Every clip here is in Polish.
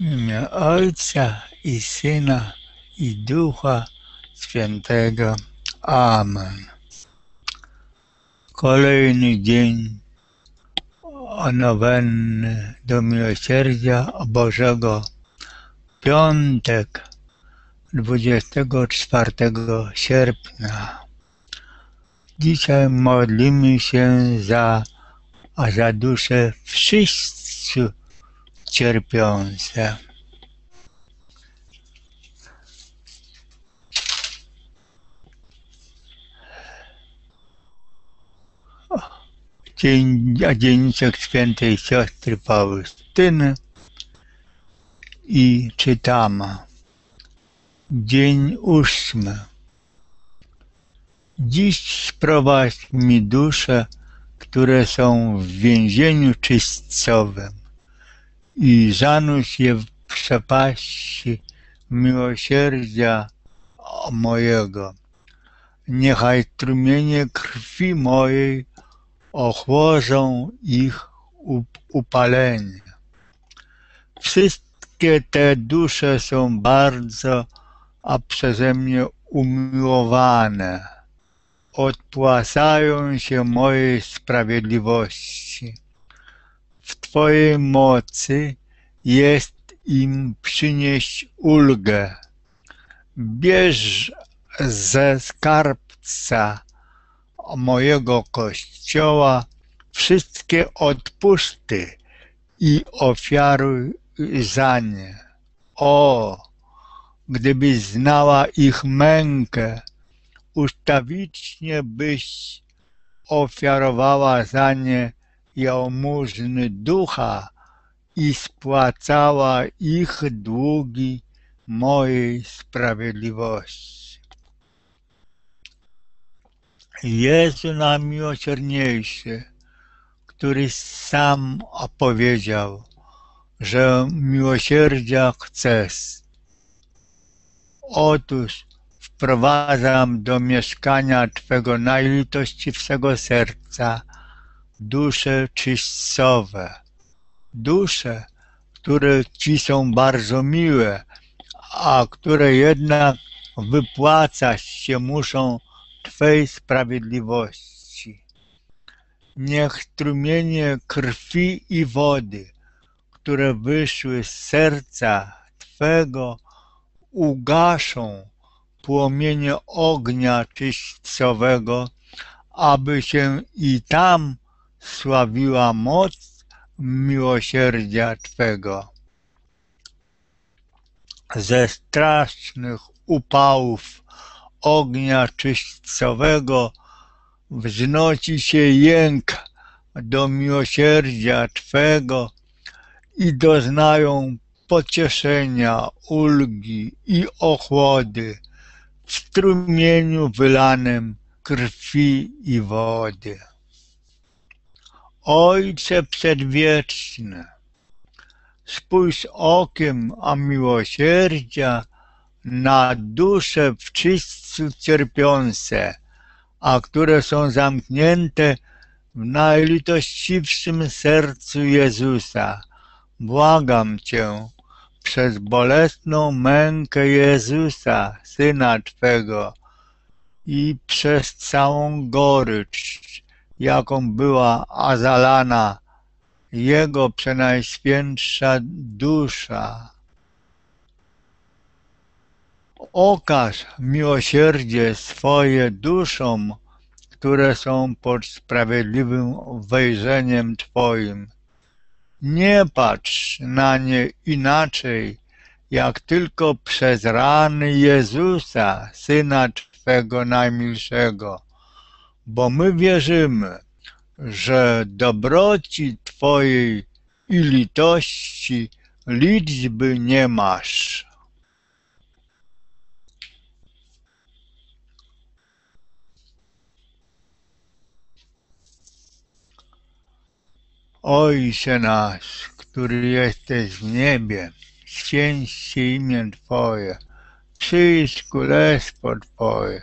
W imię Ojca i Syna i Ducha Świętego. Amen. Kolejny dzień nowenny do miłosierdzia Bożego. Piątek 24 sierpnia. Dzisiaj modlimy się za, za dusze wszyscy cierpiące. Dzień, dzienniczek świętej siostry Faustyny i czytamy. Dzień ósmy. Dziś sprowadź mi dusze, które są w więzieniu czystcowym i zanurz je w przepaści miłosierdzia mojego. Niechaj strumienie krwi mojej ochłodzą ich upalenie. Wszystkie te dusze są bardzo, a przeze mnie umiłowane. Odpłacają się mojej sprawiedliwości. W Twojej mocy jest im przynieść ulgę. Bierz ze skarbca mojego kościoła wszystkie odpusty i ofiaruj za nie. O, gdybyś znała ich mękę, ustawicznie byś ofiarowała za nie jałmużny ducha i spłacała ich długi mojej sprawiedliwości. Jezu najmiłosierniejszy, który sam opowiedział, że miłosierdzia chcesz. Otóż wprowadzam do mieszkania Twego najlitościwszego serca dusze czyścowe, dusze, które Ci są bardzo miłe, a które jednak wypłacać się muszą Twej sprawiedliwości. Niech strumienie krwi i wody, które wyszły z serca Twego, ugaszą płomienie ognia czyścowego, aby się i tam sławiła moc miłosierdzia Twego. Ze strasznych upałów ognia czyścowego wznosi się jęk do miłosierdzia Twego i doznają pocieszenia, ulgi i ochłody w strumieniu wylanym krwi i wody. Ojcze Przedwieczny, spójrz okiem a miłosierdzia na dusze wszyscy cierpiące, a które są zamknięte w najlitościwszym sercu Jezusa. Błagam Cię przez bolesną mękę Jezusa, Syna Twego i przez całą gorycz, jaką była azalana Jego przenajświętsza dusza Okaż miłosierdzie swoje duszom, które są pod sprawiedliwym wejrzeniem Twoim. Nie patrz na nie inaczej, jak tylko przez rany Jezusa, Syna Twego najmilszego, bo my wierzymy, że dobroci Twojej i litości liczby nie masz. Ojcze nasz, który jesteś w niebie, święć się imię Twoje, przyjdź królestwo Twoje,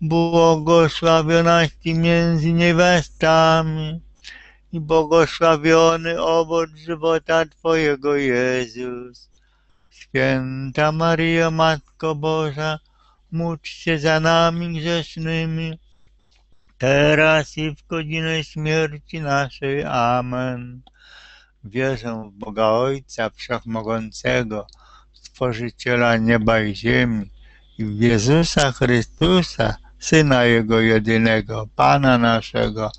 błogosławionaś Ty między niewiastami i błogosławiony owoc żywota Twojego Jezus. Święta Maryjo, Matko Boża, módl się za nami grzesznymi, teraz i w godzinę śmierci naszej. Amen. Wierzę w Boga Ojca Wszechmogącego, Stworzyciela nieba i ziemi i w Jezusa Chrystusa, Syna Jego jedynego, Pana naszego,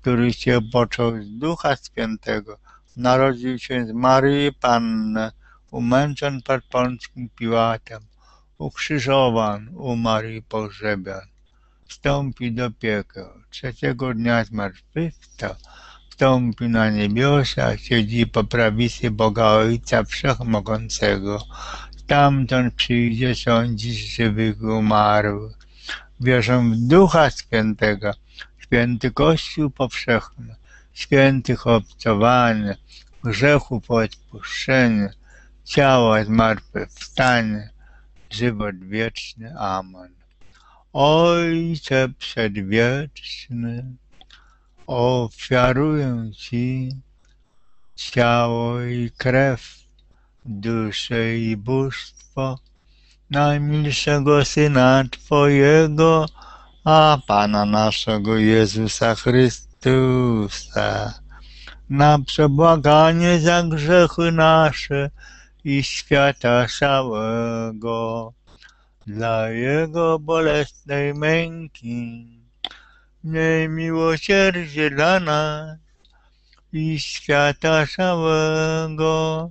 który się począł z Ducha Świętego, narodził się z Maryi Panny, umęczon pod Pąckim Piłatem, ukrzyżowan, umarł i pogrzebion. Wstąpi do piekła, trzeciego dnia zmartwychwstał, wstąpi na niebiosa, siedzi po prawicy Boga Ojca Wszechmogącego. Stamtąd przyjdzie sądzić żywych i umarłych. Wierzę w Ducha Świętego, święty Kościół powszechny, świętych obcowanie, grzechów odpuszczenie, ciała zmartwychwstanie, żywot wieczny. Amen. Ojcze przedwieczny, ofiaruję Ci ciało i krew, duszę i bóstwo najmilszego Syna Twojego, a Pana naszego Jezusa Chrystusa, na przebłaganie za grzechy nasze i świata całego, dla Jego bolesnej męki. Miej miłosierdzie dla nas i świata całego,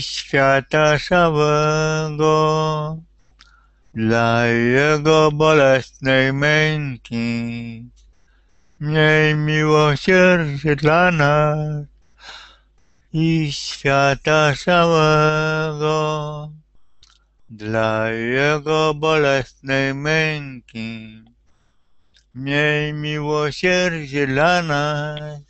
świata całego, dla Jego bolesnej męki. Miej miłosierdzie dla nas i świata całego, dla Jego bolesnej męki. Miej miłosierdzie dla nas i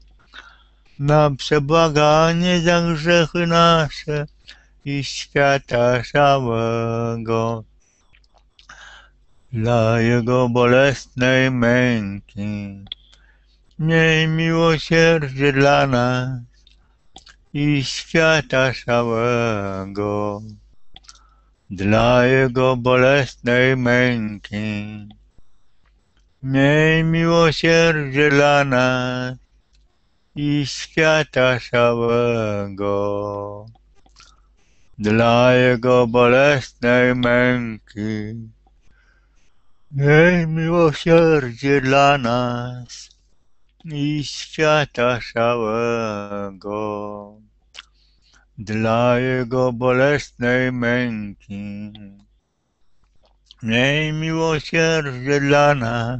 na przebłaganie za grzechy nasze i świata całego, dla Jego bolesnej męki. Miej miłosierdzie dla nas i świata całego, dla Jego bolesnej męki. Miej miłosierdzie dla nas i świata całego, dla Jego bolesnej męki. Miej miłosierdzie dla nas i świata całego, dla Jego bolesnej męki. Miej miłosierdzie dla nas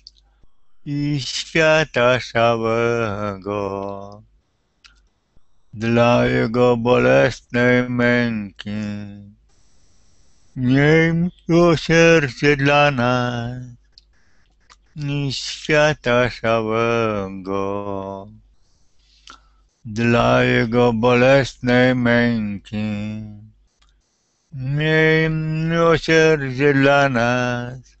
i świata całego, dla Jego bolesnej męki. Miej miłosierdzie dla nas i świata całego, dla Jego bolesnej męki. Miej miłosierdzie dla nas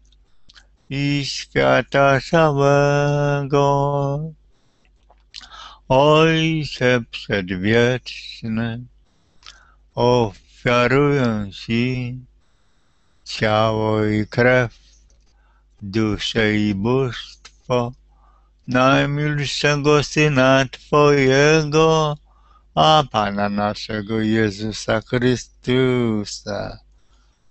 i świata całego. Ojcze Przedwieczny, ofiaruję Ci ciało i krew, duszę i bóstwo najmilszego Syna Twojego, a Pana naszego Jezusa Chrystusa,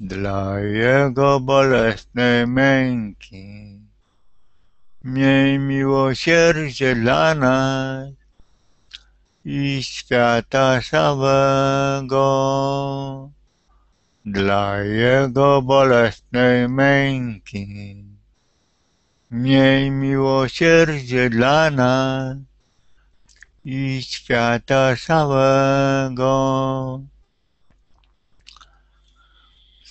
dla Jego bolesnej męki. Miej miłosierdzie dla nas i świata całego. Dla Jego bolesnej męki. Miej miłosierdzie dla nas i świata całego.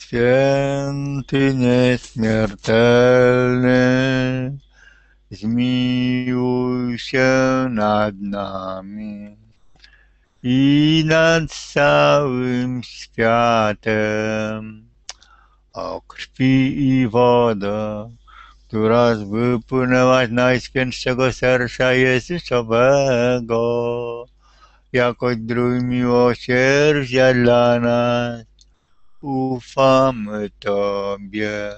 Święty nieśmiertelny, zmiłuj się nad nami i nad całym światem. O krwi i woda, która wypłynęła z Najświętszego Serca Jezusowego, jako drój miłosierdzia dla nas, ufamy Tobie.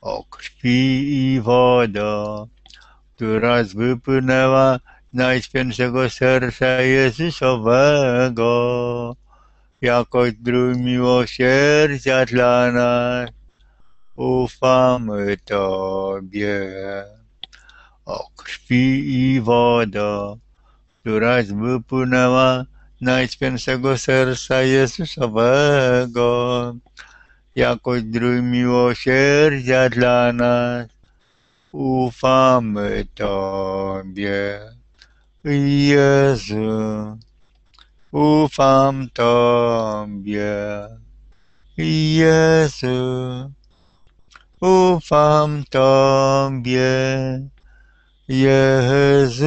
O krwi i woda, która wypłynęła z Najświętszego Serca Jezusowego, jako drój miłosierdzia dla nas, ufamy Tobie. O krwi i woda, która wypłynęła Najświętszego Serca Jezusowego, jako drój miłosierdzia dla nas, ufamy Tobie. Jezu, ufam Tobie. Jezu, ufam Tobie. Jezu,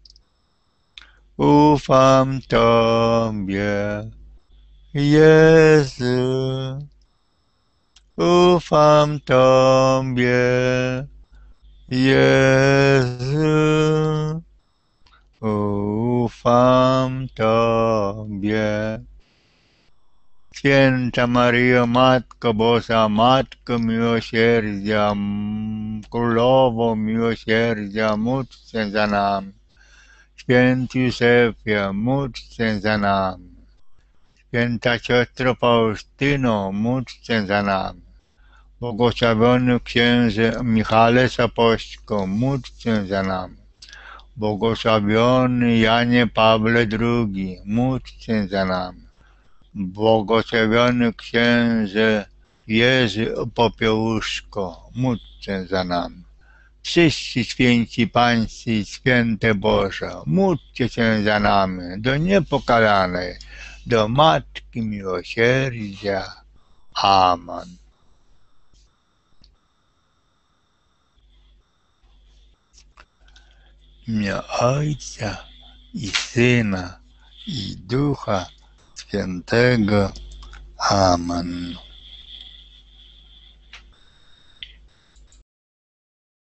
ufam Tobie. Jezu, ufam Tobie. Jezu, ufam Tobie. Święta Maryjo, Matko Boża, Matko Miłosierdzia, Królowo Miłosierdzia, módl się za nami. Święty Józefie, módl się za nami. Święta siostro Faustyno, módl się za nami. Błogosławiony księże Michale Sapośko, módl się za nami. Błogosławiony Janie Pawle II, módl się za nami. Błogosławiony księże Jerzy Popiełuszko, módl się za nami. Wszyscy święci pańscy, święte Boże, módlcie się za nami, do niepokalanej, do Matki Miłosierdzia. Amen. Imię Ojca i Syna i Ducha Świętego. Amen.